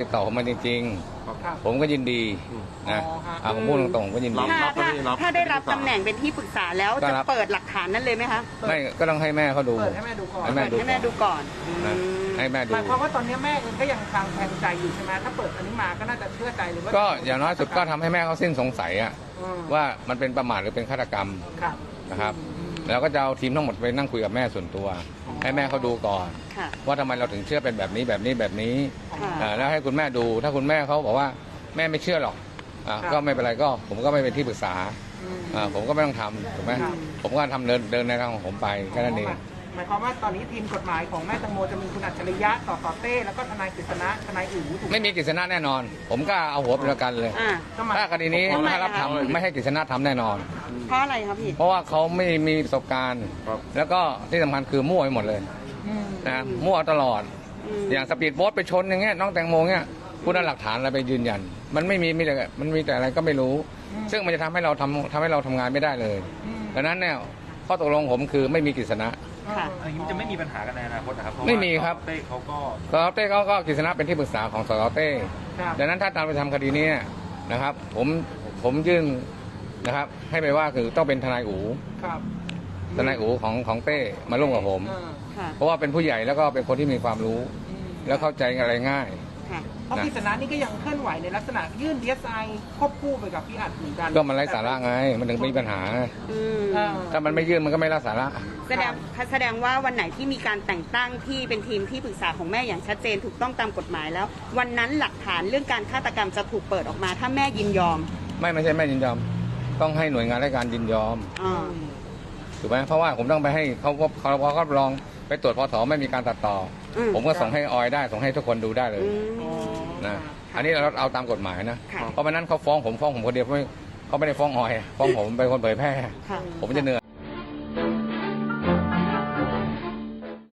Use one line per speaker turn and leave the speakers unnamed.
ติดต่อผมมาจริง
ครับ
ๆผมก็ยินดีนะ
อ๋อฮะ
อ่าผมพูดตรงๆผมก็ยินดี
รับ
ถ้า
รับ
ถ้า
รับ
ถ้าได้รับตำแหน่งเป็นที่ปรึกษาแล้ว
ก็
จะ
รับ
เปิดหลักฐานนั้นเลยไหมคะ
ไม่ก็ต้องให้แม่เขาดู
เปิดให้แม่ดูก่อน
ให้แม่
เปิดให้แม่ดูก่อนอื
นะ
ม
ให้แม่ดู
หมายความว่าตอนนี้แม่เองก็ยังคลางแคลงใจอยู่ใช่ไหมถ้าเปิดอันนี้มาก็น่าจะเชื่อใจหรือว่า
ก็อย่างน้อยสุดก็ทำให้แม่เขาสิ้นสงสัยอะ
อืม
ว่ามันเป็นประมาทหรือเป็นฆาตกรรม
ครับ
นะครับ แล้วก็จะเอาทีมทั้งหมดไปนั่งคุยกับแม่ส่วนตัว ให้แม่เขาดูก่อน
ค่ะ
ว่าทำไมเราถึงเชื่อเป็นแบบนี้แบบนี้แบบนี้
ค่ะ
อ่าแล้วให้คุณแม่ดู ถ้าคุณแม่เขาบอกว่าแม่ไม่เชื่อหรอกอ่า
ครับ
ก็ไม่เป็นไรก็ ผมก็ไม่เป็นที่ปรึกษา
อืม
อ่าผมก็ไม่ต้องทำถูกไหม
ครับ
ผมก็ทำเดินเดินในทางของผมไปแค่นั้นเอง
ห มายความว่าตอนนี้ทีมกฎหมายของแม่ตังโมจะมีคุณอัจฉริยะต่อต่อเต้แล้วก็ทนายกฤษณะทนายอู๋ถูกห
ไม่มีกฤษณะแน่นอน ผมก็เอาหัวเป็นประกันเลย
อ่า
ก็มา
ถ้าคดีนี้
ทำไม
ถ้ารับ
อะคะ
ทำไม่ให้กฤษณะทำแน่นอน
เพราะอะไรครับพี่
เพราะว่าเขาไม่มีประสบการณ์
ครับ
แล้วก็ที่สำคัญคือมั่วไปหมดเลย
อืม
นะมั่วตลอด
อืม
อย่างสปีดโบ๊ทไปชนอย่างเงี้ยน้องแตงโมเงี้ยคุณเอาหลักฐานอะไรไปยืนยัน มันไม่มีมีแต่มันมีแต่อะไรก็ไม่รู้ซึ่งมันจะทำให้เราทำทำให้เราทำงานไม่ได้เลย
อืม
ดังนั้นเนี่ยข้อตกลงผมคือไม่มีกฤษณะ
ค่ะ
อย่างนี้มันจะไม่มีปัญหากันในอนาคตนะครับเพาะว่า
ไม่มีครับ
เต้เขาก็
สสเต้เขาก็กฤษณะเป็นที่ปรึกษาของสสเต้
ครับ
ดังนั้นถ้าตามไปทำคดีนี้เนี่ยนะครับ ผมผมยื่นนะครับ ให้ไปว่าคือต้องเป็นทนายอู
ครับ
ทนายอูของของเต้มาร่วมกับผม
เออ
ค่ะ
เพราะว่าเป็นผู้ใหญ่แล้วก็เป็นคนที่มีความรู้
อืม
แล้วเข้าใจอะไรง่าย
ค่ะ
เพราะกฤษณะนี่ก็ยังเคลื่อนไหวในลักษณะยื่นดีเอสไอควบคู่ไปกับพี่อัดเหมือนกัน
ก็มันไร้สาระไง มันถึงมีปัญหา
อืม
เออ
ถ้ามันไม่ยื่นมันก็ไม่ไร้สาระ
แสดงแสดงว่าวันไหนที่มีการแต่งตั้งที่เป็นทีมที่ปรึกษาของแม่อย่างชัดเจนถูกต้องตามกฎหมายแล้ว วันนั้นหลักฐานเรื่องการฆาตกรรมจะถูกเปิดออกมาถ้าแม่ยินยอม
ไม่ไม่ใช่ไม่ยินยอม ต้องให้หน่วยงานราชการยินยอม
อ่า
ถูกไหมเพราะว่าผมต้องไปให้เขาเขาเขาเขารับรองไปตรวจพอถอไม่มีการตัดต่ออ
ม
ผมก็ส่งให้ออยได้ส่งให้ทุกคนดูได้เลย
อืม
นะอันนี้เราเอาตามกฎหมายนะ
ค่ะ
เพราะฉะนั้นเขาฟ้องผมฟ้องผมคนเดียวเขาไม่เขาไม่ได้ฟ้องออยฟ้องผมเป็นคนเผยแพร่
ค่ะ
ผมจะเหนื่อย